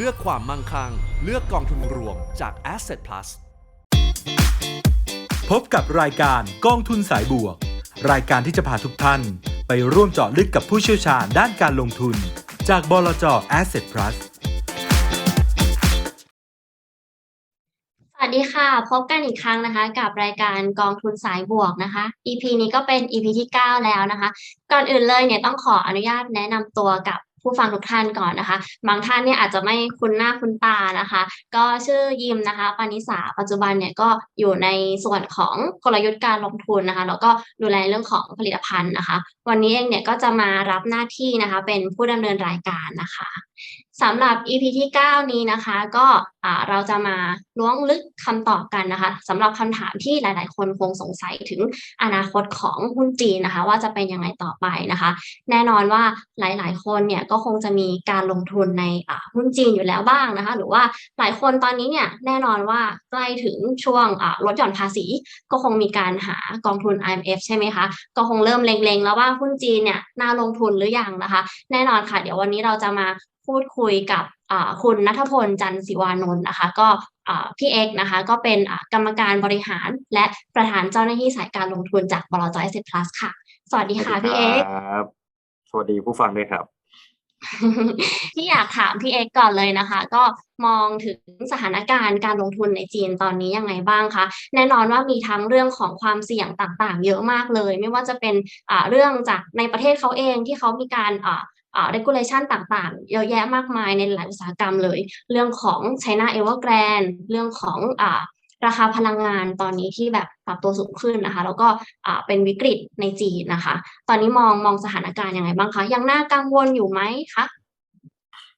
เลือกความมั่งคั่ง เลือกกองทุนรวมจาก Asset Plus พบกับรายการกองทุนสายบวก รายการที่จะพาทุกท่าน ไปร่วมเจาะลึกกับผู้เชี่ยวชาญด้านการลงทุน จากบลจ Asset Plus สวัสดีค่ะ พบกันอีกครั้งนะคะ กับรายการกองทุนสายบวกนะคะ EP นี้ก็เป็น EP ที่ 9 แล้วนะคะ ก่อนอื่นเลยเนี่ยต้องขออนุญาตแนะนำตัวกับ ผู้ฟังทุกท่านก่อนนะคะ บางท่านเนี่ยอาจจะไม่คุ้นหน้าคุ้นตานะคะ ก็ชื่อยิมนะคะปานิสาปัจจุบันเนี่ยก็อยู่ในส่วนของกลยุทธ์การลงทุนนะคะ แล้วก็ดูแลเรื่องของผลิตภัณฑ์นะคะ วันนี้เองเนี่ยก็จะมารับหน้าที่นะคะ เป็นผู้ดำเนินรายการนะคะ สำหรับ EP ที่ 9 นี้นะคะ ก็เราจะมาล้วงลึกคำตอบกันนะคะสำหรับคำถามที่หลาย ๆ คนคงสงสัยถึงอนาคตของหุ้นจีนนะคะ ว่าจะเป็นยังไงต่อไปนะคะ แน่นอนว่าหลาย ๆ คนเนี่ยก็คงจะมีการลงทุนในหุ้นจีนอยู่แล้วบ้างนะคะ หรือว่าหลายคนตอนนี้เนี่ยแน่นอนว่าใกล้ถึงช่วงลดหย่อนภาษี ก็คงมีการหากองทุน IMF ใช่ไหมคะก็คงเริ่มเล็ง ๆ แล้วว่าหุ้นจีนเนี่ยน่าลงทุนหรือยังนะคะ แน่นอนค่ะ เดี๋ยววันนี้เราจะมา พูดคุยกับอ่าคุณนัทพลจันทร์ศิวานนท์นะคะ ก็อ่าพี่เอกนะคะ ก็เป็นอ่ากรรมการบริหารและประธานเจ้าหน้าที่สายการลงทุนจากบลจ Asset Plus ค่ะ สวัสดีค่ะพี่เอกครับสวัสดีผู้ฟังด้วยครับที่อยากถามพี่เอกก่อนเลยนะคะ ก็มองถึงสถานการณ์การลงทุนในจีนตอนนี้ยังไงบ้างคะแน่นอนว่ามีทั้งเรื่องของความเสี่ยงต่างๆ เยอะมากเลย ไม่ว่าจะเป็นอ่าเรื่องจากในประเทศเขาเองที่เขามีการอ่าอ่า regulation ต่างๆ เยอะแยะมากมายในหลายอุตสาหกรรมเลย เรื่องของ China Evergrande เรื่องของอ่าราคาพลังงานตอนนี้ที่แบบปรับตัวสูงขึ้นนะคะ แล้วก็อ่าเป็นวิกฤตในจีนนะคะ ตอนนี้มองมองสถานการณ์ยังไงบ้างคะยังน่ากังวลอยู่ไหมคะ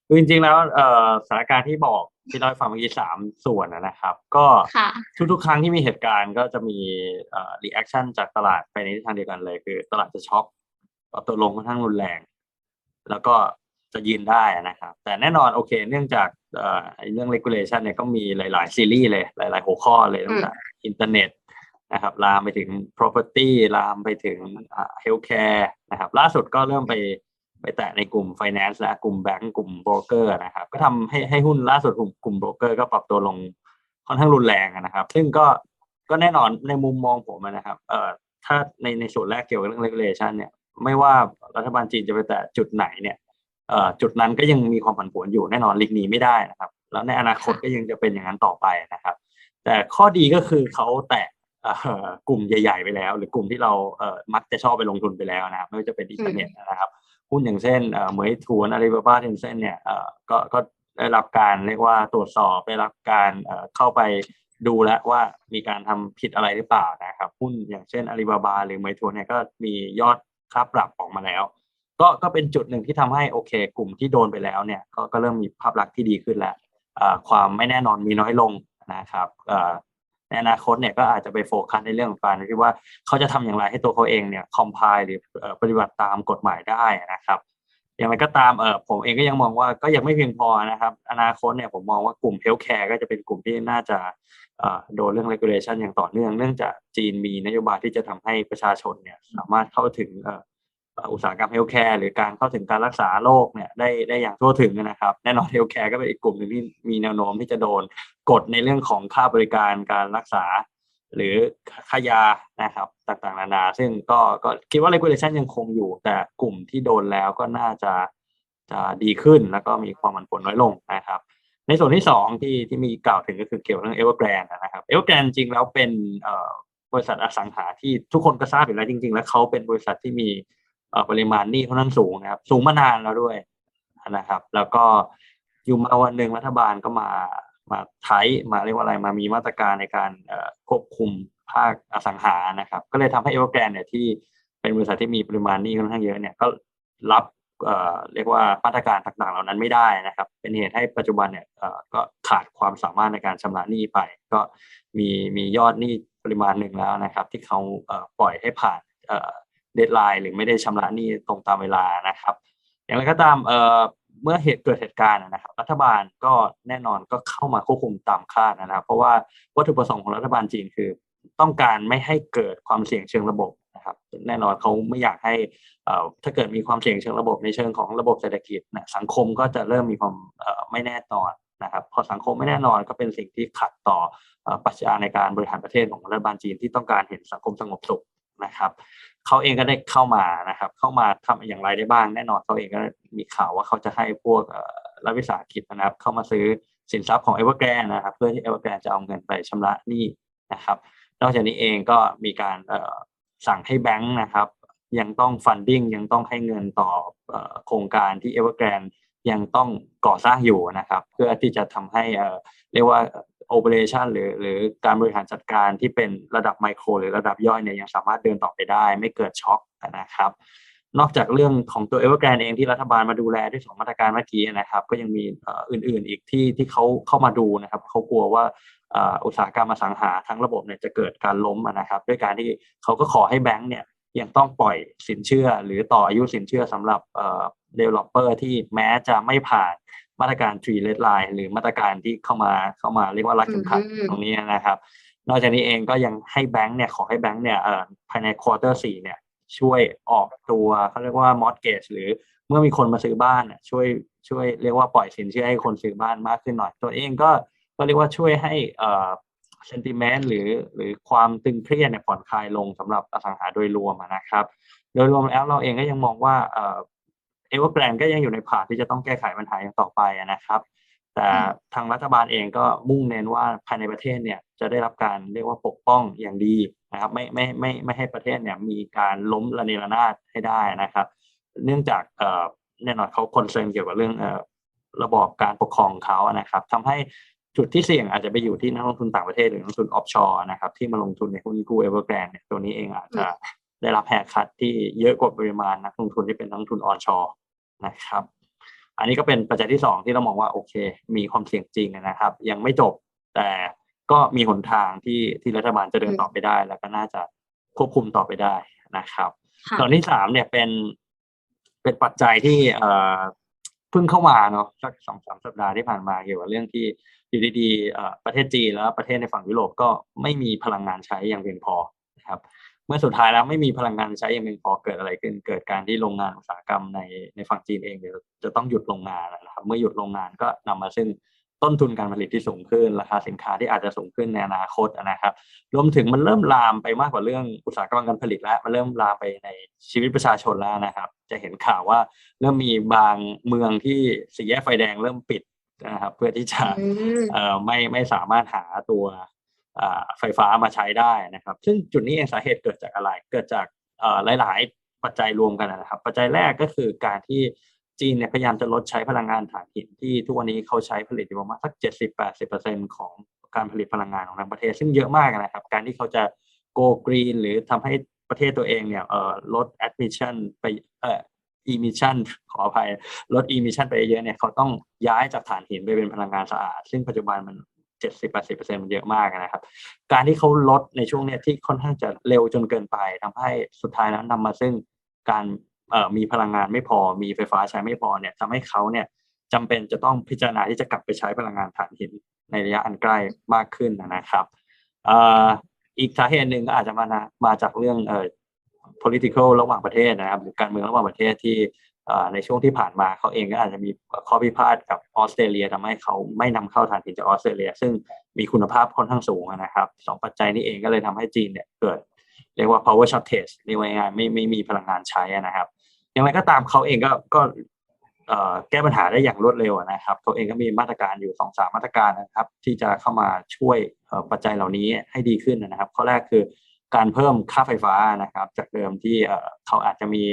คือจริงๆแล้วเอ่อสถานการณ์ที่บอกที่เล่าให้ฟังเมื่อกี้สามส่วนนะนะครับ ก็ค่ะทุกๆ ครั้งที่มีเหตุการณ์ก็จะมีเอ่อ reaction จากตลาดไปในทิศทางเดียวกันเลย คือตลาดจะช็อกปรับตัวลงค่อนข้างรุนแรง แล้วก็จะยืนได้นะครับ แต่แน่นอนโอเค เนื่องจากเอ่อไอ้เรื่อง regulation เนี่ยก็มีหลาย ๆ ซีรีส์เลย หลาย ๆ หัวข้อเลยตั้งแต่อินเทอร์เน็ตนะครับลามไปถึง property ลามไปถึงอ่า healthcare นะครับล่าสุดก็เริ่มไปไปแตะในกลุ่ม finance และกลุ่มแบงก์กลุ่มโบรกเกอร์นะครับ ก็ทำให้ให้หุ้นล่าสุดกลุ่มกลุ่มโบรกเกอร์ก็ปรับตัวลงค่อนข้างรุนแรงอะนะครับ ซึ่งก็ก็แน่นอนในมุมมองผมอะนะครับเอ่อถ้าในในส่วนแรกเกี่ยวกับเรื่อง regulation เนี่ย ไม่ว่ารัฐบาลจีนจะไปแตะจุดไหนเนี่ยเอ่อจุดนั้นก็ยังมีความผันผวนอยู่แน่นอนหลีกหนีไม่ได้นะครับ แล้วในอนาคตก็ยังจะเป็นอย่างนั้นต่อไปนะครับ แต่ข้อดีก็คือเขาแตะเอ่อกลุ่มใหญ่ ๆ ไปแล้ว หรือกลุ่มที่เราเอ่อมักจะชอบไปลงทุนไปแล้วนะครับไม่ว่าจะเป็นอินเทอร์เน็ตนะครับหุ้นอย่างเช่นเอ่อเหมยถวนอาลีบาบาเทนเซ็นเนี่ยเอ่อก็ก็ได้รับการเรียกว่าตรวจสอบได้รับการเอ่อเข้าไปดูแล้วว่ามีการทำผิดอะไรหรือเปล่านะครับหุ้นอย่างเช่นอาลีบาบาหรือเหมยถวนเนี่ยก็มียอด ค่าปรับออกมาแล้ว ก็ก็เป็นจุดหนึ่งที่ทำให้โอเค กลุ่มที่โดนไปแล้วเนี่ยก็ก็เริ่มมีภาพลักษณ์ที่ดีขึ้นแล้วความไม่แน่นอนมีน้อยลงนะครับในอนาคตเนี่ยก็อาจจะไปโฟกัสในเรื่องของการที่ว่าเขาจะทำอย่างไรให้ตัวเขาเองเนี่ยคอมไพล์หรือปฏิบัติตามกฎหมายได้นะครับ อย่างไรก็ตามเออผมเองก็ยังมองว่าก็ยังไม่เพียงพอนะครับ อนาคตเนี่ยผมมองว่ากลุ่มเฮลท์แคร์ก็จะเป็นกลุ่มที่น่าจะ โดนเรื่อง regulation อย่างต่อเนื่องเนื่องจากจีนมีนโยบายที่จะทำให้ประชาชนเนี่ยสามารถเข้าถึงเอ่อเอ่ออุตสาหกรรมเฮลท์แคร์หรือการเข้าถึงการรักษาโรคเนี่ยได้ได้อย่างทั่วถึงนะครับ แน่นอนเฮลท์แคร์ก็เป็นอีกกลุ่มหนึ่งที่มีแนวโน้มที่จะโดนกดในเรื่องของค่าบริการการรักษา หรือค่ายานะครับต่างๆนานา ซึ่งก็ก็คิดว่า regulation ยังคงอยู่ แต่กลุ่มที่โดนแล้วก็น่าจะจะดีขึ้นแล้วก็มีความผันผวนน้อยลงนะครับ ในส่วนที่สองที่ที่มีกล่าวถึงก็คือเกี่ยวกับเรื่อง Evergrande นะครับ Evergrande จริงๆแล้วเป็นบริษัทอสังหาที่ทุกคนก็ทราบอยู่แล้วจริง ๆ แล้วเขาเป็นบริษัทที่มีปริมาณหนี้ค่อนข้างสูงนะครับสูงมานานแล้วด้วยนะครับ แล้วก็อยู่มาวันหนึ่งรัฐบาลก็มามาใช้มาเรียกว่าอะไรมามีมาตรการในการควบคุมภาคอสังหานะครับ ก็เลยทำให้เอเวอร์แกรนเนี่ยที่เป็นบริษัทที่มีปริมาณหนี้ค่อนข้างเยอะเนี่ยก็รับ เรียกว่ามาตรการต่างๆเหล่านั้นไม่ได้นะครับ เป็นเหตุให้ปัจจุบันเนี่ยก็ขาดความสามารถในการชำระหนี้ไป ก็มีมียอดหนี้ปริมาณหนึ่งแล้วนะครับ ที่เขาปล่อยให้ผ่านเดทไลน์หรือไม่ได้ชำระหนี้ตรงตามเวลานะครับ อย่างไรก็ตามเมื่อเหตุเกิดเหตุการณ์นะครับ รัฐบาลก็แน่นอนก็เข้ามาควบคุมตามคาดนะครับ เพราะว่าวัตถุประสงค์ของรัฐบาลจีนคือ ต้องการไม่ให้เกิดความเสี่ยงเชิงระบบ นะครับแน่นอนเขาไม่อยากให้อ่อถ้าเกิดมีความเสี่ยงเชิงระบบในเชิงของระบบเศรษฐกิจนะสังคมก็จะเริ่มมีความเอ่อไม่แน่นอนนะครับพอสังคมไม่แน่นอนก็เป็นสิ่งที่ขัดต่ออ่อปรัชญาในการบริหารประเทศของรัฐบาลจีนที่ต้องการเห็นสังคมสงบสุขนะครับเขาเองก็ได้เข้ามานะครับเข้ามาทำอย่างไรได้บ้างแน่นอนเขาเองก็มีข่าวว่าเขาจะให้พวกเอ่อรัฐวิสาหกิจนะครับ เข้ามาซื้อสินทรัพย์ของ Evergrande นะครับ เพื่อที่ Evergrande จะเอาเงินไปชำระหนี้นะครับ นอกจากนี้เองก็มีการเอ่อ สั่งให้แบงค์นะครับ ยังต้องฟันดิ้งยังต้องให้เงินต่อโครงการที่ Evergrande ยังต้องก่อสร้างอยู่นะครับ เพื่อที่จะทำให้เรียกว่า operation หรือหรือการบริหารจัดการที่เป็นระดับไมโคร หรือระดับย่อยเนี่ยยังสามารถเดินต่อไปได้ ไม่เกิดช็อคนะครับนอกจากเรื่องของตัว Evergrande เองที่รัฐบาลมาดูแลด้วยสองมาตรการเมื่อกี้นะครับ ก็ยังมีอ่ออื่นๆอีกที่ที่เขาเข้ามาดูนะครับเขากลัวว่า อ่ออุตสาหกรรมอสังหาทั้งระบบเนี่ยจะเกิดการล้มอะนะครับด้วยการที่เขาก็ขอให้แบงก์เนี่ยยังต้องปล่อยสินเชื่อ หรือต่ออายุสินเชื่อสำหรับเอ่อ developer ที่แม้จะไม่ผ่านมาตรการ three red line หรือมาตรการที่เข้ามาเข้ามาเรียกว่ารัดเข็มขัดอืมตรงนี้นะครับ นอกจากนี้เองก็ยังให้แบงก์เนี่ยขอให้แบงก์เนี่ยเอ่อภายในควอเตอร์สี่เนี่ยช่วยออกตัวเขาเรียกว่า mortgage หรือเมื่อมีคนมาซื้อบ้านเนี่ยช่วยช่วยเรียกว่าปล่อยสินเชื่อให้คนซื้อบ้านมากขึ้นหน่อย ตัวเองก็ ก็เรียกว่าช่วยให้เอ่อ sentiment หรือหรือความตึงเครียดเนี่ยผ่อนคลายลงสำหรับอสังหาโดยรวมนะครับ โดยรวมแล้วเราเองก็ยังมองว่าเอ่อ Evergrande ก็ยังอยู่ในผ่านที่จะต้องแก้ไขปัญหาอย่างต่อไปนะครับ แต่ทางรัฐบาลเองก็มุ่งเน้นว่าภายในประเทศเนี่ยจะได้รับการเรียกว่าปกป้องอย่างดีนะครับไม่ไม่ไม่ไม่ให้ประเทศเนี่ยมีการล้มระเนระนาดให้ได้นะครับ เนื่องจากเอ่อแน่นอนเขาคอนเซิร์นเกี่ยวกับเรื่องเอ่อระบอบการปกครองเขาอะนะครับทำให้ จุดที่เสี่ยงอาจจะไปอยู่ที่นักลงทุนต่างประเทศหรือนักลงทุนออฟชอร์นะครับที่มาลงทุนในหุ้นกู้เอเวอร์แกรนเนี่ยตัวนี้เองอาจจะได้รับแหกคัดที่เยอะกว่าปริมาณนักลงทุนที่เป็นนักลงทุนออนชอร์นะครับอันนี้ก็เป็นปัจจัยที่สองที่เรามองว่าโอเค มีความเสี่ยงจริงนะครับ ยังไม่จบแต่ก็มีหนทางที่ที่รัฐบาลจะเดินต่อไปได้ แล้วก็น่าจะควบคุมต่อไปได้นะครับค่ะส่วนที่สามเนี่ยเป็นเป็นปัจจัยที่ เพิ่งเข้ามาเนาะสักสองสามสัปดาห์ที่ผ่านมาเกี่ยวกับเรื่องที่อยู่ดีๆประเทศจีนแล้วประเทศในฝั่งยุโรปก็ไม่มีพลังงานใช้อย่างเพียงพอนะครับเมื่อสุดท้ายแล้วไม่มีพลังงานใช้อย่างเพียงพอเกิดอะไรขึ้น เกิดการที่โรงงานอุตสาหกรรมในในฝั่งจีนเองเดี๋ยวจะต้องหยุดโรงงานนะครับ เมื่อหยุดโรงงานก็นำมาซึ่ง ต้นทุนการผลิตที่สูงขึ้น ราคาสินค้าที่อาจจะสูงขึ้นในอนาคตนะครับ รวมถึงมันเริ่มลามไปมากกว่าเรื่องอุตสาหกรรมการผลิตแล้ว มันเริ่มลามไปในชีวิตประชาชนแล้วนะครับ จะเห็นข่าวว่าเริ่มมีบางเมืองที่สี่แยกไฟแดงเริ่มปิดนะครับ เพื่อที่จะอืมเอ่อไม่ไม่สามารถหาตัวอ่าไฟฟ้ามาใช้ได้นะครับ ซึ่งจุดนี้เองสาเหตุเกิดจากอะไร เกิดจากเอ่อหลาย ๆ ปัจจัยรวมกันนะครับ ปัจจัยแรกก็คือการที่ จีนเนี่ยพยายามจะลดใช้พลังงานถ่านหินที่ทุกวันนี้เขาใช้ผลิตอยู่ประมาณสักเจ็ดสิบแปดสิบเปอร์เซ็นของการผลิตพลังงานของทางประเทศ ซึ่งเยอะมากนะครับ การที่เขาจะ go green หรือทำให้ประเทศตัวเองเนี่ยเอ่อลด admission ไปเอ่อ emission ขออภัยลด emission ไปเยอะเนี่ยเขาต้องย้ายจากถ่านหินไปเป็นพลังงานสะอาด ซึ่งปัจจุบันมันเจ็ดสิบแปดสิบเปอร์เซ็นมันเยอะมากนะครับ การที่เขาลดในช่วงเนี้ยที่ค่อนข้างจะเร็วจนเกินไปทำให้สุดท้ายแล้วนำมาซึ่งการ มีพลังงานไม่พอมีไฟฟ้าใช้ไม่พอเนี่ยทำให้เขาเนี่ยจำเป็นจะต้องพิจารณาที่จะกลับไปใช้พลังงานถ่านหินในระยะอันใกล้มากขึ้นนะครับอ่ออีกสาเหตุหนึ่งก็อาจจะมานะมาจากเรื่องเอ่อ political ระหว่างประเทศนะครับหรือการเมืองระหว่างประเทศที่อ่อในช่วงที่ผ่านมาเขาเองก็อาจจะมีข้อพิพาทกับออสเตรเลียทำให้เขาไม่นำเข้าถ่านหินจากออสเตรเลีย ซึ่งมีคุณภาพค่อนข้างสูงนะครับสองปัจจัยนี้เองก็เลยทำให้จีนเนี่ยเกิดเรียกว่า power shortage เรียกว่าง่ายๆไม่ไม่มีพลังงานใช้นะครับ อย่างไรก็ตามเขาเองก็ก็แก้ปัญหาได้อย่างรวดเร็วนะครับเขาเองก็มีมาตรการอยู่สองสามมาตรการนะครับ ที่จะเข้ามาช่วยปัจจัยเหล่านี้ให้ดีขึ้นนะครับข้อแรกคือการเพิ่มค่าไฟฟ้านะครับ จากเดิมที่เขาอาจจะมี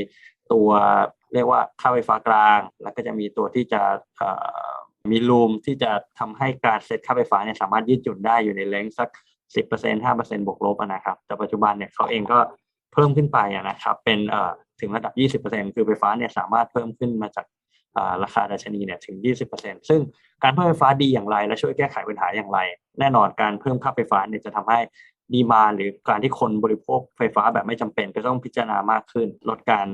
ตัวเรียกว่าค่าไฟฟ้ากลาง แล้วก็จะมีตัวที่จะมีรูมที่จะทำให้การเซตค่าไฟฟ้าเนี่ยสามารถยืดหยุ่นได้อยู่ในเลนสักสิบเปอร์เซ็นห้าเปอร์เซ็นบวกลบนะครับ แต่ปัจจุบันเนี่ยเขาเองก็ เพิ่มขึ้นไปนะครับ เป็นถึงระดับยี่สิบเปอร์เซ็นคือไฟฟ้าเนี่ยสามารถเพิ่มขึ้นมาจากราคาดัชนีเนี่ยถึงยี่สิบเปอร์เซ็นซึ่งการเพิ่มไฟฟ้าดีอย่างไร และช่วยแก้ไขปัญหาอย่างไร แน่นอนการเพิ่มค่าไฟฟ้าเนี่ยจะทำให้ดีมาหรือการที่คนบริโภคไฟฟ้าแบบไม่จำเป็น ก็ต้องพิจารณามากขึ้น ลดการ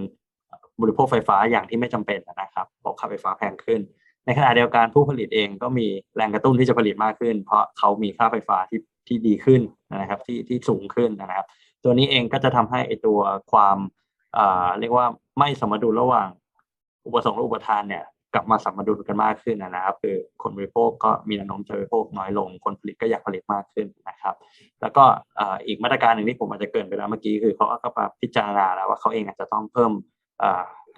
บริโภคไฟฟ้าอย่างที่ไม่จำเป็นนะครับบอกค่าไฟฟ้าแพงขึ้น ในขณะเดียวกันผู้ผลิตเองก็มีแรงกระตุ้นที่จะผลิตมากขึ้น เพราะเขามีค่าไฟฟ้าที่ที่ดีขึ้นนะครับที่ที่สูงขึ้นนะครับ ตัวนี้เองก็จะทำให้ไอตัวความเรียกว่าไม่สมดุลระหว่าง อุปสงค์และอุปทานเนี่ยกลับมาสมดุลกันมากขึ้นนะครับคือคนบริโภคก็มีแนวโน้มจะบริโภคน้อยลง คนผลิตก็อยากผลิตมากขึ้นนะครับ แล้วก็อีกมาตรการหนึ่งที่ผมอาจจะเกินไปแล้วเมื่อกี้คือเขาก็มาพิจารณาแล้วว่าเขาเองอาจจะต้องเพิ่ม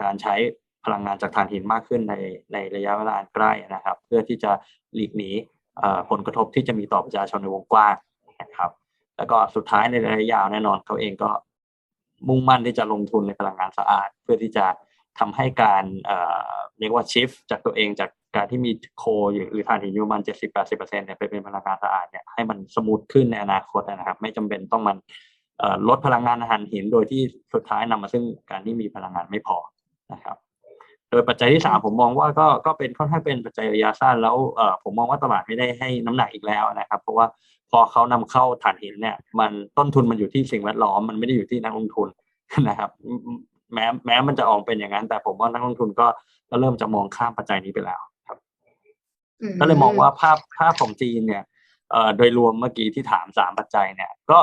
การใช้พลังงานจากถ่านหินมากขึ้นในในระยะเวลาใกล้นะครับ เพื่อที่จะหลีกหนีผลกระทบที่จะมีต่อประชาชนในวงกว้างนะครับ แล้วก็สุดท้ายในระยะยาวแน่นอนเขาเองก็มุ่งมั่นที่จะลงทุนในพลังงานสะอาด เพื่อที่จะทำให้การเรียกว่าชิฟจากตัวเองจากการที่มีโคหรือถ่านหินอยู่ประมาณเจ็ดสิบแปดสิบเปอร์เซ็นต์เนี่ยไปเป็นพลังงานสะอาดเนี่ยให้มันสมูทขึ้นในอนาคตนะครับ ไม่จำเป็นต้องมันลดพลังงานถ่านหินโดยที่สุดท้ายนำมาซึ่งการที่มีพลังงานไม่พอนะครับ โดยปัจจัยที่สามผมมองว่าก็ก็เป็นค่อนข้างเป็นปัจจัยระยะสั้นแล้วผมมองว่าตลาดไม่ได้ให้น้ำหนักอีกแล้วนะครับ เพราะว่า พอเขานำเข้าถ่านหินเนี่ยมันต้นทุนมันอยู่ที่สิ่งแวดล้อมมันไม่ได้อยู่ที่นักลงทุนนะครับ แม้แม้มันจะออกเป็นอย่างนั้น แต่ผมว่านักลงทุนก็ก็เริ่มจะมองข้ามปัจจัยนี้ไปแล้วครับก็เลยมองว่าภาพภาพของจีนเนี่ยเอ่อโดยรวมเมื่อกี้ที่ถามสามปัจจัยเนี่ย ก็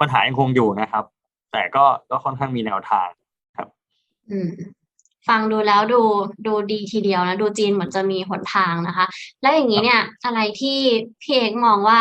ปัญหายังคงอยู่นะครับ แต่ก็ก็ค่อนข้างมีแนวทางอืมฟังดูแล้วดูดูดีทีเดียวนะ ดูจีนเหมือนจะมีหนทางนะคะ แล้วอย่างนี้เนี่ย อะไรที่พี่เอกมองว่า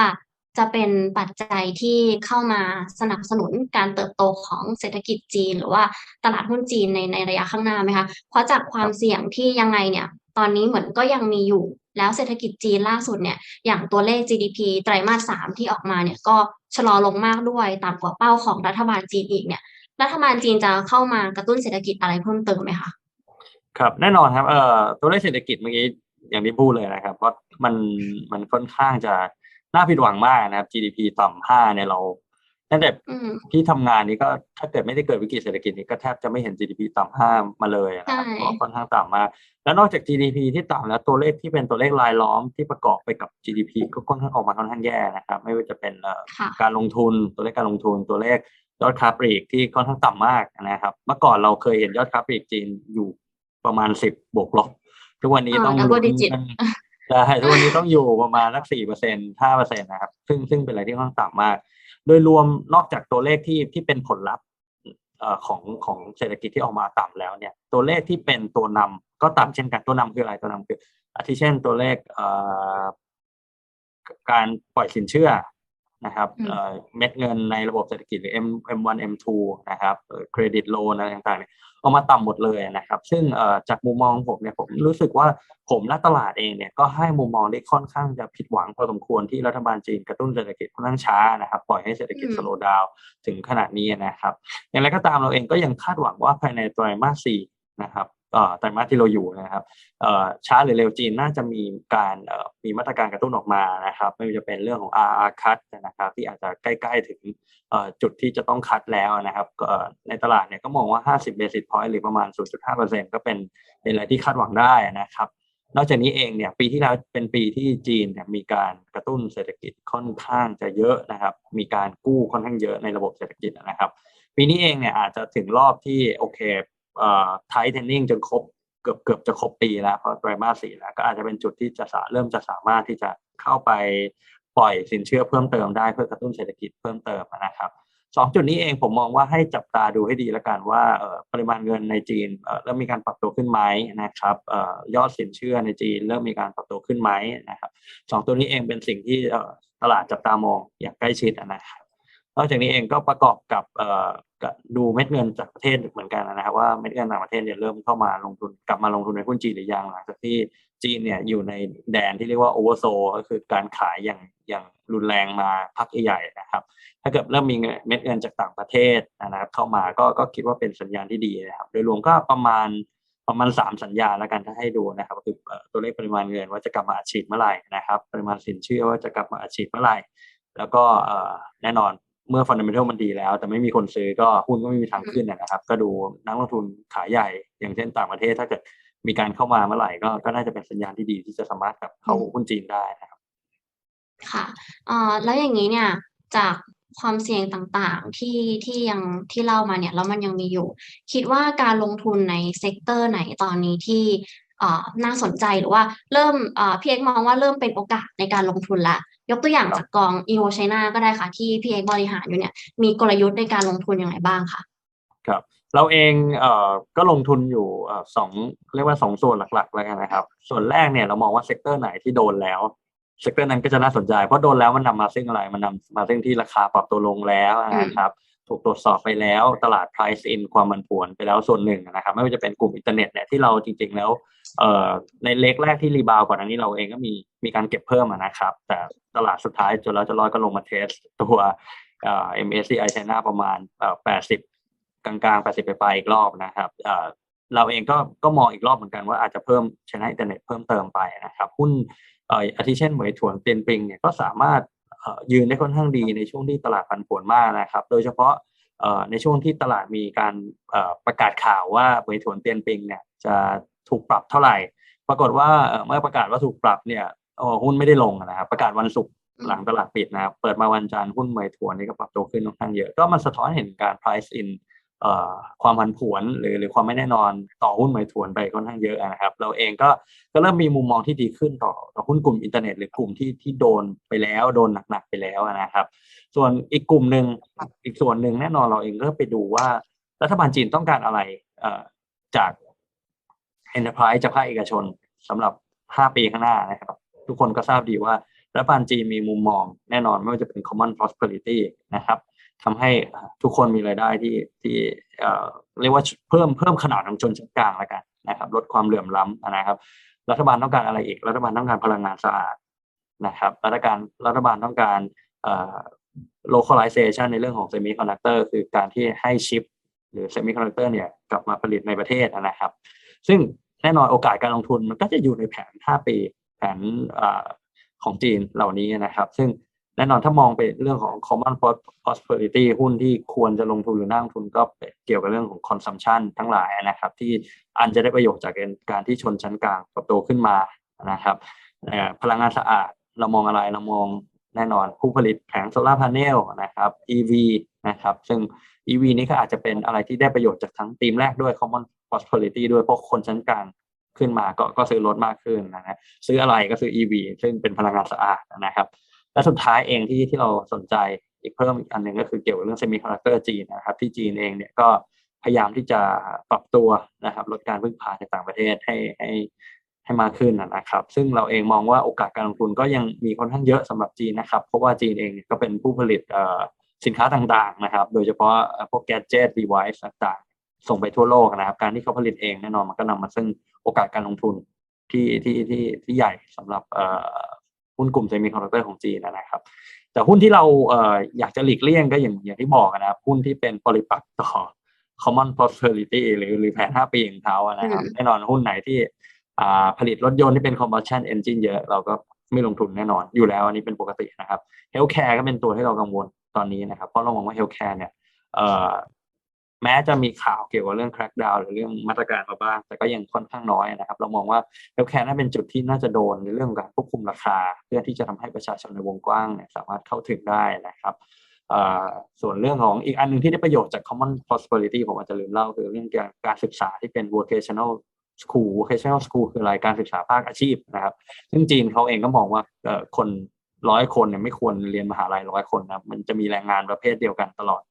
จะเป็นปัจจัยที่เข้ามาสนับสนุนการเติบโตของเศรษฐกิจจีน หรือว่าตลาดหุ้นจีนในในระยะข้างหน้าไหมคะ เพราะจากความเสี่ยงที่ยังไงเนี่ย ตอนนี้เหมือนก็ยังมีอยู่แล้วเศรษฐกิจจีนล่าสุดเนี่ย อย่างตัวเลข GDP ไตรมาสสามที่ออกมาเนี่ยก็ชะลอลงมากด้วยต่ำกว่าเป้าของรัฐบาลจีนอีกเนี่ย รัฐบาลจีนจะเข้ามากระตุ้นเศรษฐกิจอะไรเพิ่มเติมไหมคะครับแน่นอนครับเอ่อตัวเลขเศรษฐกิจเมื่อกี้อย่างที่พูดเลยนะครับว่ามันมันค่อนข้างจะ น่าผิดหวังมากนะครับ GDP ต่ำห้าเนี่ยเราตั้งแต่อืมพี่ทำงานนี้ก็ถ้าเกิดไม่ได้เกิดวิกฤตเศรษฐกิจนี้ก็แทบจะไม่เห็น GDP ต่ำห้ามาเลยนะครับใช่เพราะค่อนข้างต่ำมากแล้วนอกจาก GDP ที่ต่ำแล้วตัวเลขที่เป็นตัวเลขรายล้อมที่ประกอบไปกับ GDP ก็ค่อนข้างออกมาค่อนข้างแย่นะครับ ไม่ว่าจะเป็นเอ่อค่ะการลงทุนตัวเลขการลงทุนตัวเลขยอดค้าปลีกที่ค่อนข้างต่ำมากนะครับ เมื่อก่อนเราเคยเห็นยอดค้าปลีกจีนอยู่ประมาณสิบบวกลบทุกวันนี้อ่าต้อง double ลุ้น digit กัน ใช่ทุกวันนี้ต้องอยู่ประมาณสักสี่เปอร์เซ็นห้าเปอร์เซ็นนะครับ ซึ่งซึ่งเป็นอะไรที่ค่อนข้างต่ำมาก โดยรวมนอกจากตัวเลขที่ที่เป็นผลลัพธ์เอ่อของของเศรษฐกิจที่ออกมาต่ำแล้วเนี่ย ตัวเลขที่เป็นตัวนำก็ต่ำเช่นกันตัวนำคืออะไรตัวนำคืออาทิเช่นตัวเลขเอ่อการปล่อยสินเชื่อนะครับอืมเอ่อเม็ดเงินในระบบเศรษฐกิจหรือ M M1 M2 นะครับเครดิตโลนอะไรต่างๆเนี่ย ออกมาต่ำหมดเลยนะครับ ซึ่งเอ่อจากมุมมองของผมเนี่ยผมรู้สึกว่าผมและตลาดเองเนี่ยก็ให้มุมมองที่ค่อนข้างจะผิดหวังพอสมควรที่รัฐบาลจีนกระตุ้นเศรษฐกิจค่อนข้างช้านะครับปล่อยให้เศรษฐกิจอืมสโลว์ดาวน์ถึงขนาดนี้นะครับ อย่างไรก็ตามเราเองก็ยังคาดหวังว่าภายในไตรมาสสี่นะครับเอ่อ ไตรมาสที่เราอยู่นะครับช้าหรือเร็วจีนน่าจะมีการมีมาตรการกระตุ้นออกมานะครับไม่ว่าจะเป็นเรื่องของ RR cut นะครับที่อาจจะใกล้ๆถึงจุดที่จะต้องคัดแล้วนะครับในตลาดเนี่ยก็มองว่า 50 basis point หรือประมาณ 0.5%ก็เป็นเป็นอะไรที่คาดหวังได้นะครับนอกจากนี้เองเนี่ยปีที่แล้วเป็นปีที่จีนเนี่ยมีการกระตุ้นเศรษฐกิจค่อนข้างจะเยอะนะครับ มีการกู้ค่อนข้างเยอะในระบบเศรษฐกิจนะครับ ปีนี้เองเนี่ยอาจจะถึงรอบที่โอเค ไทเทนนิ่งจนครบเกือบเกือบจะครบปีแล้วเพราะไตรมาสสี่แล้วก็อาจจะเป็นจุดที่จะสาเริ่มจะสามารถที่จะเข้าไปปล่อยสินเชื่อเพิ่มเติมได้เพื่อกระตุ้นเศรษฐกิจเพิ่มเติมนะครับสองจุดนี้เองผมมองว่าให้จับตาดูให้ดีแล้วกันว่าปริมาณเงินในจีนเริ่มมีการปรับตัวขึ้นไหมนะครับออยอดสินเชื่อในจีนเริ่มมีการปรับตัวขึ้นไหมนะครับสองตัวนี้เองเป็นสิ่งที่ตลาดจับตามองอย่างใกล้ชิดนะครับ นอกจากนี้เองก็ประกอบกับดูเม็ดเงินจากประเทศเหมือนกันนะครับว่าเม็ดเงินต่างประเทศเนี่ยเริ่มเข้ามาลงทุนกลับมาลงทุนในหุ้นจีนหรือยังหลังจากที่จีนเนี่ยอยู่ในแดนที่เรียกว่าโอเวอร์โซก็คือการขายอย่างอย่างรุนแรงมาพักใหญ่ๆนะครับ ถ้าเกิดเริ่มมีเม็ดเงินจากต่างประเทศนะครับเข้ามาก็ก็คิดว่าเป็นสัญญาณที่ดีนะครับ โดยรวมก็ประมาณประมาณสามสัญญาณแล้วกันถ้าให้ดูนะครับคือตัวเลขปริมาณเงินว่าจะกลับมาอัดฉีดเมื่อไหร่นะครับ ปริมาณสินเชื่อว่าจะกลับมาอัดฉีดเมื่อไหร่ แล้วก็แน่นอน เมื่อฟันเดเมนทัลมันดีแล้ว แต่ไม่มีคนซื้อก็หุ้นก็ไม่มีทางขึ้นนะครับ ก็ดูนักลงทุนขายใหญ่ อย่างเช่นต่างประเทศถ้าเกิดมีการเข้ามาเมื่อไหร่ก็ก็น่าจะเป็นสัญญาณที่ดีที่จะสามารถกลับเข้าหุ้นจีนได้นะครับ ค่ะเอ่อแล้วอย่างนี้เนี่ยจากความเสี่ยงต่างๆที่ที่ยังที่เล่ามาเนี่ยแล้วมันยังมีอยู่ คิดว่าการลงทุนในเซกเตอร์ไหนตอนนี้ที่เอ่อน่าสนใจหรือว่าเริ่มเอ่อพี่เอกมองว่าเริ่มเป็นโอกาสในการลงทุนละ ยกตัวอย่างครับจากกอง EO China ก็ได้ค่ะ ที่พี่เอกบริหารอยู่เนี่ย มีกลยุทธ์ในการลงทุนยังไงบ้างคะครับเราเองเอ่อก็ลงทุนอยู่เอ่อสองเรียกว่าสองส่วนหลักๆแล้วกันนะครับ ส่วนแรกเนี่ยเรามองว่าเซกเตอร์ไหนที่โดนแล้วเซกเตอร์นั้นก็จะน่าสนใจเพราะโดนแล้วมันนำมาซึ่งอะไรมันนำมาซึ่งที่ราคาปรับตัวลงแล้วนะครับ ถูกตรวจสอบไปแล้ว ตลาด price in ความมันผวนไปแล้วส่วนหนึ่งนะครับ ไม่ว่าจะเป็นกลุ่มอินเทอร์เน็ตเนี่ยที่เราจริง ๆ แล้วเอ่อในเล็กแรกที่รีบาวก่อนอันนี้เราเองก็มีมีการเก็บเพิ่มนะครับ แต่ตลาดสุดท้ายจนแล้วจะร้อยก็ลงมาเทสตัวเอ่อ MSCI China ประมาณเอ่อ80กลางๆ 80 ไปปลายๆอีกรอบนะครับเอ่อเราเองก็ก็มองอีกรอบเหมือนกันว่าอาจจะเพิ่ม China Internet เพิ่มเติมไปนะครับ หุ้นเอ่ออาทิเช่นเหมยถวนเตียนปิงเนี่ยก็สามารถ ยืนได้ค่อนข้างดีในช่วงที่ตลาดผันผวนมากนะครับ โดยเฉพาะเอ่อในช่วงที่ตลาดมีการเอ่อประกาศข่าวว่าเหมยถวนเตียนปิงเนี่ยจะถูกปรับเท่าไหร่ ปรากฏว่าเอ่อเมื่อประกาศว่าถูกปรับเนี่ยโอ้หุ้นไม่ได้ลงนะครับ ประกาศวันศุกร์อืมหลังตลาดปิดนะครับ เปิดมาวันจันทร์หุ้นเหมยถวนนี่ก็ปรับตัวขึ้นค่อนข้างเยอะ ก็มันสะท้อนเห็นการ price in เอ่อ ความผันผวนหรือหรือความไม่แน่นอนต่อหุ้นหมยถวนไปค่อนข้างเยอะนะครับ เราเองก็ก็เริ่มมีมุมมองที่ดีขึ้นต่อต่อหุ้นกลุ่มอินเทอร์เน็ตหรือกลุ่มที่ที่โดนไปแล้วโดนหนักๆไปแล้วนะครับ ส่วนอีกกลุ่มหนึ่งอีกส่วนหนึ่งแน่นอนเราเองก็ไปดูว่ารัฐบาลจีนต้องการอะไรจาก Enterprise จากภาคเอกชนสำหรับ 5 ปีข้างหน้านะครับ ทุกคนก็ทราบดีว่ารัฐบาลจีนมีมุมมองแน่นอนไม่ว่าจะเป็น common prosperity นะครับ ทำให้ทุกคนมีรายได้ที่ที่เอ่อเรียกว่าเพิ่มเพิ่มขนาดของชนชั้นกลางแล้วกันนะครับ ลดความเหลื่อมล้ำนะครับ รัฐบาลต้องการอะไรอีก รัฐบาลต้องการพลังงานสะอาดนะครับรัฐการรัฐบาลต้องการเอ่อ localization ในเรื่องของ semiconductor คือการที่ให้ชิป หรือ semiconductor เนี่ยกลับมาผลิตในประเทศนะครับ ซึ่งแน่นอนโอกาสการลงทุนมันก็จะอยู่ในแผน 5 ปีแผนอของจีนเหล่านี้นะครับ ซึ่ง แน่นอนถ้ามองไปเรื่องของ common prosperity หุ้นที่ควรจะลงทุนหรือน่าลงทุนก็เกี่ยวกับเรื่องของ consumption ทั้งหลายนะครับ ที่อันจะได้ประโยชน์จากการที่ชนชั้นกลางเติบโตขึ้นมานะครับพลังงานสะอาดเรามองอะไรเรามองแน่นอนผู้ผลิตแผงโซลาร์พาร์เนลนะครับ EV นะครับ ซึ่ง EV นี้ก็อาจจะเป็นอะไรที่ได้ประโยชน์จากทั้งธีมแรกด้วย common prosperity ด้วยเพราะคนชั้นกลางขึ้นมาก็ก็ซื้อรถมากขึ้นนะฮะซื้ออะไรก็ซื้อ EV ซึ่งเป็นพลังงานสะอาดนะครับ และสุดท้ายเองที่ที่เราสนใจอีกเพิ่มอีกอันหนึ่งก็คือเกี่ยวกับเรื่อง semiconductor จีนนะครับ ที่จีนเองเนี่ยก็พยายามที่จะปรับตัวนะครับลดการพึ่งพาจากต่างประเทศให้ให้ให้มากขึ้นนะครับ ซึ่งเราเองมองว่าโอกาสการลงทุนก็ยังมีค่อนข้างเยอะสำหรับจีนนะครับ เพราะว่าจีนเองก็เป็นผู้ผลิตสินค้าต่างๆนะครับ โดยเฉพาะพวก gadget device ต่างๆ ส่งไปทั่วโลกนะครับ การที่เขาผลิตเองแน่นอนมันก็นำมาซึ่งโอกาสการลงทุนที่ที่ที่ที่ใหญ่สำหรับ หุ้นกลุ่มเซมิคอนดักเตอร์ของจีนนะครับ แต่หุ้นที่เราเอ่ออยากจะหลีกเลี่ยงก็อย่างอย่างที่บอกนะครับ หุ้นที่เป็นปริปักษ์ต่อ common prosperity หรือหรือแผน 5 ปีของเขาอะนะครับอืมแน่นอนหุ้นไหนที่อ่าผลิตรถยนต์ที่เป็น combustion engine เยอะเราก็ไม่ลงทุนแน่นอนอยู่แล้วอันนี้เป็นปกตินะครับ healthcare ก็เป็นตัวที่เรากังวลตอนนี้นะครับ เพราะเรามองว่า healthcare เนี่ยเอ่อ แม้จะมีข่าวเกี่ยวกับเรื่อง crackdown หรือเรื่องมาตรการมาบ้าง แต่ก็ยังค่อนข้างน้อยนะครับ เรามองว่า healthcare น่าเป็นจุดที่น่าจะโดนในเรื่องการควบคุมราคา เพื่อที่จะทำให้ประชาชนในวงกว้างเนี่ยสามารถเข้าถึงได้นะครับส่วนเรื่องของอีกอันหนึ่งที่ได้ประโยชน์จาก common prosperity ผมอาจจะลืมเล่าคือเรื่องการการศึกษาที่เป็น vocational school vocational school คืออะไรการศึกษาภาคอาชีพนะครับ ซึ่งจีนเขาเองก็มองว่าคนร้อยคนเนี่ยไม่ควรเรียนมหาลัยร้อยคนนะมันจะมีแรงงานประเภทเดียวกันตลอด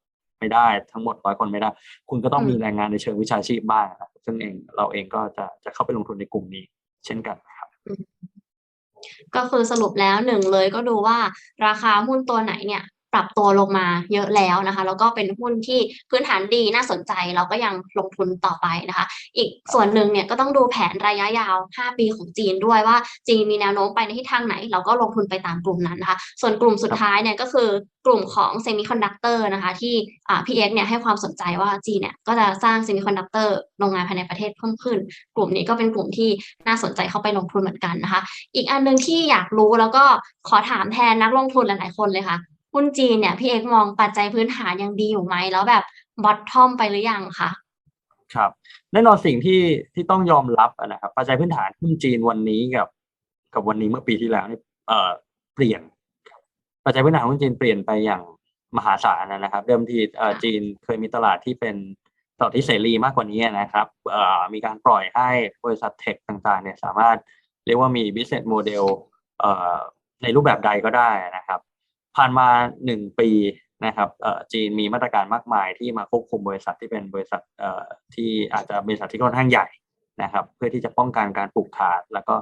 ไม่ได้ทั้งหมดร้อยคนไม่ได้ คุณก็ต้องอืมมีแรงงานในเชิงวิชาชีพบ้างนะครับซึ่งเองเราเองก็จะจะเข้าไปลงทุนในกลุ่มนี้ เช่นกันนะครับก็คือสรุปแล้วหนึ่งเลยก็ดูว่าราคาหุ้นตัวไหนเนี่ย ปรับตัวลงมาเยอะแล้วนะคะ แล้วก็เป็นหุ้นที่พื้นฐานดีน่าสนใจเราก็ยังลงทุนต่อไปนะคะ อีกส่วนหนึ่งเนี่ยก็ต้องดูแผนระยะยาว 5 ปีของจีนด้วยว่าจีนมีแนวโน้มไปในทิศทางไหน เราก็ลงทุนไปตามกลุ่มนั้นนะคะ ส่วนกลุ่มสุดท้ายเนี่ยก็คือกลุ่มของเซมิคอนดักเตอร์นะคะ ที่พี่เอ็กเนี่ยให้ความสนใจว่าจีนเนี่ยก็จะสร้างเซมิคอนดักเตอร์โรงงานภายในประเทศเพิ่มขึ้น กลุ่มนี้ก็เป็นกลุ่มที่น่าสนใจเข้าไปลงทุนเหมือนกันนะคะ อีกอันหนึ่งที่อยากรู้แล้วก็ขอถามแทนนักลงทุนหลาย ๆ คนเลยค่ะ หุ้นจีนเนี่ยพี่เอกมองปัจจัยพื้นฐานยังดีอยู่ไหม แล้วแบบบอททอมไปหรือยังคะครับแน่นอนสิ่งที่ที่ต้องยอมรับอะนะครับปัจจัยพื้นฐานหุ้นจีนวันนี้กับ กับวันนี้เมื่อปีที่แล้วนี่เอ่อเปลี่ยน ปัจจัยพื้นฐานหุ้นจีนเปลี่ยนไปอย่างมหาศาลนะครับ เดิมทีเอ่อจีนเคยมีตลาดที่เป็นตลาดที่เสรีมากกว่านี้นะครับเอ่อมีการปล่อยให้บริษัทเทคต่างๆเนี่ยสามารถเรียกว่ามี business model เอ่อในรูปแบบใดก็ได้นะครับ ผ่านมาหนึ่งปีนะครับจีนมีมาตรการมากมายที่มาควบคุมบริษัทที่เป็นบริษัทที่อาจจะบริษัทที่ค่อนข้างใหญ่นะครับ เพื่อที่จะป้องกันการผูกขาด แล้วก็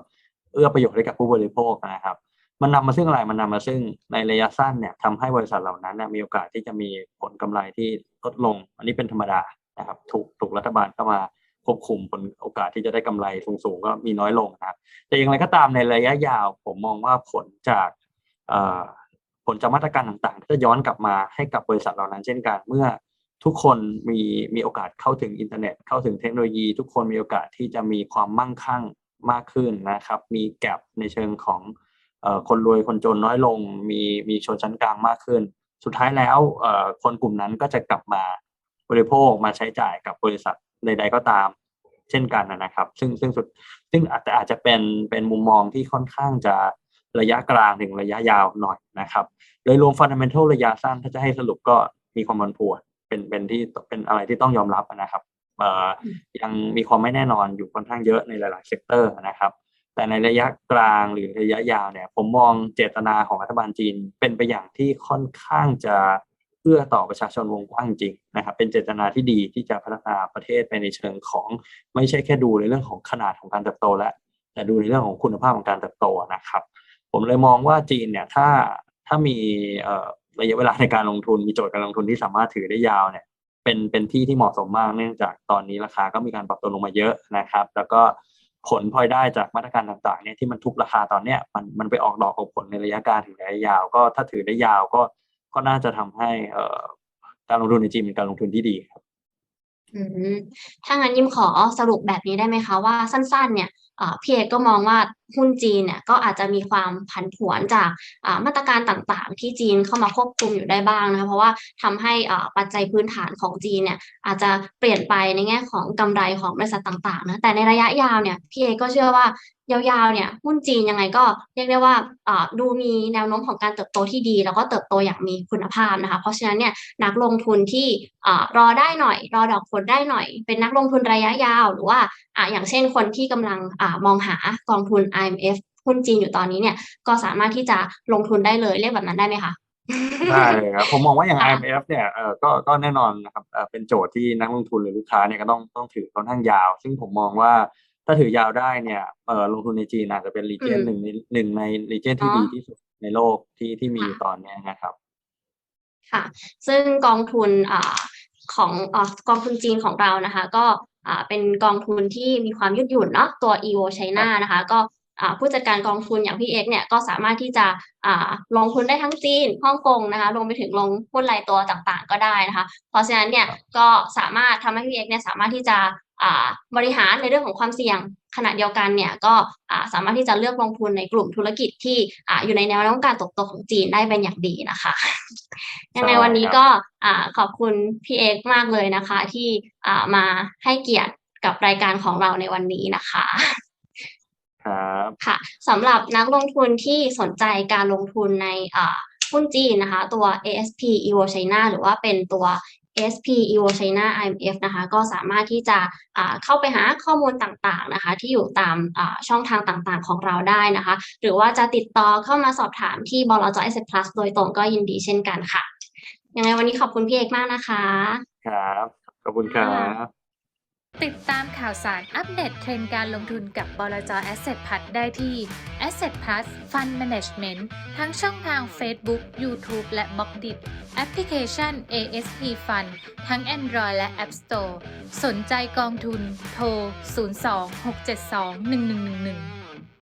เอื้อประโยชน์ให้กับผู้บริโภคนะครับ มันนำมาซึ่งอะไรมันนำมาซึ่งในระยะสั้นเนี่ยทำให้บริษัทเหล่านั้นนมีโอกาสที่จะมีผลกำไรที่ลดลง อันนี้เป็นธรรมดานะครับ ถูกถูกรัฐบาลเข้ามาควบคุมผลโอกาสที่จะได้กำไรสูงๆก็มีน้อยลงนะครับแต่อย่างไรก็ตามในระยะยาวผมมองว่าผลจาก ผลจากมาตรการต่างๆก็จะย้อนกลับมาให้กับบริษัทเหล่านั้น เช่นกันเมื่อทุกคนมีมีโอกาสเข้าถึงอินเทอร์เน็ต เข้าถึงเทคโนโลยี ทุกคนมีโอกาสที่จะมีความมั่งคั่งมากขึ้นนะครับ มีแกลบในเชิงของอคนรวยคนจนน้อยลง มีมีชนชั้นกลางมากขึ้น สุดท้ายแล้วคนกลุ่มนั้นก็จะกลับมาบริโภคมาใช้จ่ายกับบริษัทใด ๆ ก็ตาม เช่นกันนะครับ ซึ่งซึ่งสุดซึ่งอาจจะอาจจะเป็นเป็นมุมมองที่ค่อนข้างจะ ระยะกลางถึงระยะยาวหน่อยนะครับ โดยรวมฟันดัมเ n ทัลระยะสั้นถ้าจะให้สรุปก็มีความผันผวนเป็นเป็นที่เป็นอะไรที่ต้องยอมรับนะครับเอ่อยังมีความไม่แน่นอนอยู่ค่อนข้างเยอะในหลาย ๆ เซกเตอร์นะครับ แต่ในระยะกลางหรือระยะยาวเนี่ย ผมมองเจตนาของรัฐบาลจีน เป็นไปอย่างที่ค่อนข้างจะเอื้อต่อประชาชนวงกว้างจริงนะครับ เป็นเจตนาที่ดีที่จะพัฒนาประเทศไปในเชิงของไม่ใช่แค่ดูในเรื่องของขนาดของการเติบโตแล้วแต่ดูในเรื่องของคุณภาพของการเติบโตนะครับ ผมเลยมองว่าจีนเนี่ยถ้าถ้ามีระยะเวลาในการลงทุนมีโจทย์การลงทุนที่สามารถถือได้ยาวเนี่ยเป็นเป็นที่ที่เหมาะสมมากเนื่องจากตอนนี้ราคาก็มีการปรับตัวลงมาเยอะนะครับ แล้วก็ผลพลอยได้จากมาตรการต่างๆเนี่ยที่มันทุบราคาตอนเนี้ยมันมันไปออกดอกออกผลในระยะกลางถึงระยะยาวก็ถ้าถือได้ยาวก็ก็น่าจะทำให้เอ่อการลงทุนในจีนเป็นการลงทุนที่ดีครับถ้างั้นยิมขอสรุปแบบนี้ได้ไหมคะว่าสั้นๆ เนี่ย พี่เอกก็มองว่าหุ้นจีนเนี่ยก็อาจจะมีความผันผวนจากมาตรการต่างๆ ที่จีนเข้ามาควบคุมอยู่ได้บ้างนะคะเพราะว่าทำให้อ่าปัจจัยพื้นฐานของจีนเนี่ยอาจจะเปลี่ยนไปในแง่ของกำไรของบริษัทต่างๆนะแต่ในระยะยาวเนี่ยพี่เอกก็เชื่อว่ายาวๆเนี่ยหุ้นจีนยังไงก็เรียกได้ว่าดูมีแนวโน้มของการเติบโตที่ดี แล้วก็เติบโตอย่างมีคุณภาพนะคะเพราะฉะนั้นเนี่ยนักลงทุนที่รอได้หน่อย รอดอกผลได้หน่อย เป็นนักลงทุนระยะยาว หรือว่าออย่างเช่นคนที่กำลังมองหากองทุน IMF หุ้นจีนอยู่ตอนนี้เนี่ย ก็สามารถที่จะลงทุนได้เลยเรียกแบบนั้นได้ไหมคะได้เลยครับผมมองว่าอย่างค่ะ IMF เนี่ยเออก็ก็แน่นอนนะครับเอ่อเป็นโจทย์ที่นักลงทุนหรือลูกค้าเนี่ยก็ต้องต้องถือค่อนข้างยาว ซึ่งผมมองว่าถ้าถือยาวได้เนี่ยเออลงทุนในจีนอาจจะเป็นรีเจนอืมหนึ่งในหนึ่งในรีเจนที่เนาะดีที่สุดในโลกที่ที่มีค่ะอยู่ตอนเนี้ยนะครับ ค่ะ ซึ่งกองทุนอ่าของอ่ากองทุนจีนของเรานะคะ ก็อ่า เป็นกองทุนที่มีความยืดหยุ่นเนาะตัว EVO China นะคะ ก็อ่าผู้จัดการกองทุนอย่างพี่เอกเนี่ยก็สามารถที่จะอ่าลงทุนได้ทั้งจีนฮ่องกงนะคะรวมไปถึงลงหุ้นรายตัวต่างๆ ก็ได้นะคะ เพราะฉะนั้นเนี่ยก็สามารถทำให้พี่เอกเนี่ยสามารถที่จะอ่า บริหารในเรื่องของความเสี่ยงขณะเดียวกันเนี่ยก็อ่าสามารถที่จะเลือกลงทุนในกลุ่มธุรกิจที่อ่าอยู่ในแนวโน้มการเติบโตของจีนได้เป็นอย่างดีนะคะยังไงวันนี้ก็อ่าขอบคุณพี่เอกมากเลยนะคะ ที่อ่ามาให้เกียรติกับรายการของเราในวันนี้นะคะครับค่ะสำหรับนักลงทุนที่สนใจการลงทุนในอ่าหุ้นจีนนะคะ ตัว ASP Evo China หรือว่าเป็นตัว ASP Evo China IMF นะคะก็สามารถที่จะอ่าเข้าไปหาข้อมูลต่างๆนะคะที่อยู่ตามอ่าช่องทางต่างๆของเราได้นะคะ หรือว่าจะติดต่อเข้ามาสอบถามที่บลจ Asset Plus โดยตรงก็ยินดีเช่นกันค่ะยังไงวันนี้ขอบคุณพี่เอกมากนะคะ ครับ ขอบคุณครับ ติดตามข่าวสารอัปเดตเทรนด์การลงทุนกับบลจ Asset Plus ได้ที่ Asset Plus Fund Management ทั้งช่องทาง Facebook, YouTube และ b ล็อกดิแอปพลิเคชัน ASP Fund ทั้ง Android และ App Store สนใจกองทุน โทร 02 672 1111